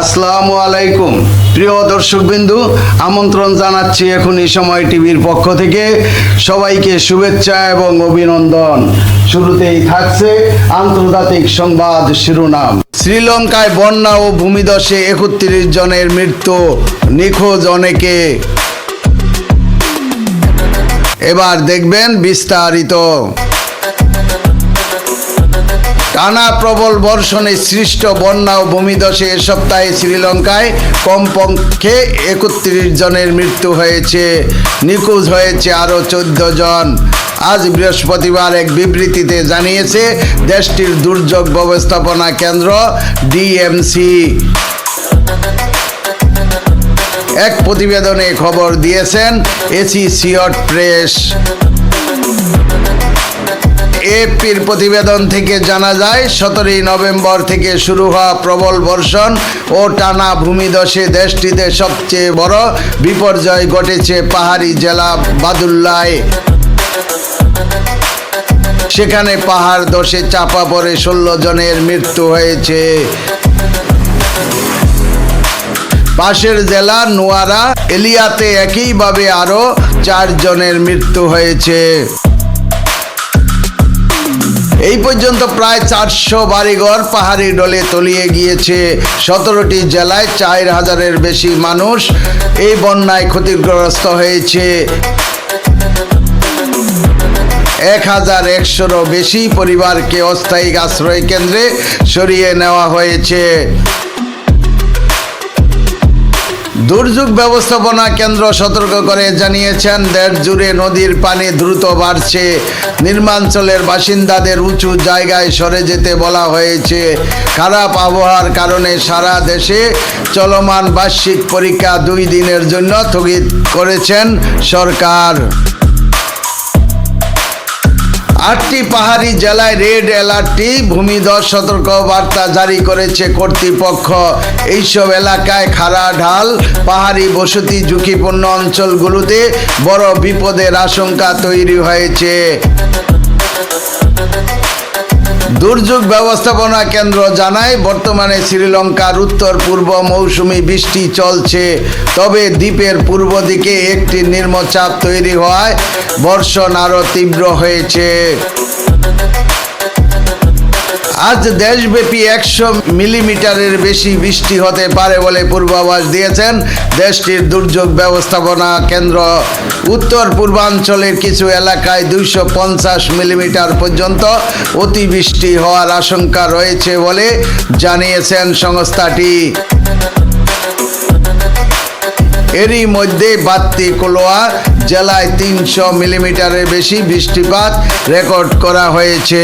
আসসালামু আলাইকুম। প্রিয় দর্শকবিন্দু, আমন্ত্রণ জানাচ্ছি এখন এই সময় টিভির পক্ষ থেকে। সবাইকে শুভেচ্ছা এবং অভিনন্দন। শুরুতেই থাকছে আন্তর্জাতিক সংবাদ শিরোনাম। শ্রীলঙ্কায় বন্যা ও ভূমিধসে একত্রিশ জনের মৃত্যু, নিখোঁজ অনেকে। এবার দেখবেন বিস্তারিত। টানা প্রবল বর্ষণে সৃষ্ট বন্যা ও ভূমিধসে এ সপ্তাহে শ্রীলঙ্কায় কমপক্ষে একত্রিশ জনের মৃত্যু হয়েছে। নিখোঁজ হয়েছে আরও চোদ্দ জন। আজ বৃহস্পতিবার এক বিবৃতিতে জানিয়েছে দেশটির দুর্যোগ ব্যবস্থাপনা কেন্দ্র ডিএমসি। এক প্রতিবেদনে খবর দিয়েছেন এসি সিয়ট প্রেস। এপির প্রতিবেদন থেকে জানা যায়, সতেরোই নভেম্বর থেকে শুরু হওয়া প্রবল বর্ষণ ও টানা ভূমিধসে দেশটিতে সবচেয়ে বড় বিপর্যয় ঘটেছে পাহাড়ি জেলা বাদুল্লায়। সেখানে পাহাড় দশে চাপা পড়ে ষোলো জনের মৃত্যু হয়েছে। পাশের জেলা নোয়ারা, এলিয়াতে একইভাবে আরও চারজনের মৃত্যু হয়েছে। এই পর্যন্ত প্রায় চারশো বাড়িঘর পাহাড়ি ডলে তলিয়ে গিয়েছে। সতেরোটি জেলায় চার হাজারের বেশি মানুষ এই বন্যায় ক্ষতিগ্রস্ত হয়েছে। এক হাজার একশোরও বেশি পরিবারকে অস্থায়ী আশ্রয় কেন্দ্রে সরিয়ে নেওয়া হয়েছে। দুর্যোগ ব্যবস্থাপনা কেন্দ্র সতর্ক করে জানিয়েছেন দেশ জুড়ে নদীর পানি দ্রুত বাড়ছে। নির্মাঞ্চলের বাসিন্দাদের উঁচু জায়গায় সরে যেতে বলা হয়েছে। খারাপ আবহাওয়ার কারণে সারা দেশে চলমান বার্ষিক পরীক্ষা দুই দিনের জন্য স্থগিত করেছেন সরকার। আটটি পাহাড়ি জেলায় রেড অ্যালার্টটি ভূমিধস সতর্ক বার্তা জারি করেছে কর্তৃপক্ষ। এইসব এলাকায় খাড়া ঢাল, পাহাড়ি বসতি ঝুঁকিপূর্ণ অঞ্চলগুলোতে বড় বিপদের আশঙ্কা তৈরি হয়েছে। দুর্যোগ ব্যবস্থাপনা কেন্দ্র জানায়, বর্তমানে শ্রীলঙ্কার উত্তর পূর্ব মৌসুমি বৃষ্টি চলছে, তবে দ্বীপের পূর্ব দিকে একটি নিম্নচাপ তৈরি হওয়ায় বর্ষণ আরও তীব্র হয়েছে। আজ দেশব্যাপী একশো মিলিমিটারের বেশি বৃষ্টি হতে পারে বলে পূর্বাভাস দিয়েছেন দেশটির দুর্যোগ ব্যবস্থাপনা কেন্দ্র। উত্তর পূর্বাঞ্চলের কিছু এলাকায় দুইশো পঞ্চাশ মিলিমিটার পর্যন্ত অতিবৃষ্টি হওয়ার আশঙ্কা রয়েছে বলে জানিয়েছেন সংস্থাটি। এরই মধ্যে বাত্তি কোলোয়া জেলায় তিনশো মিলিমিটারের বেশি বৃষ্টিপাত রেকর্ড করা হয়েছে।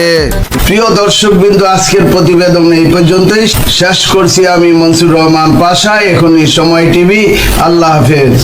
প্রিয় দর্শক বিন্দু আজকের প্রতিবেদন এই পর্যন্তই। শেষ করছি আমি মনসুর রহমান পাশা। এখনই সময় টিভি। আল্লাহ হাফেজ।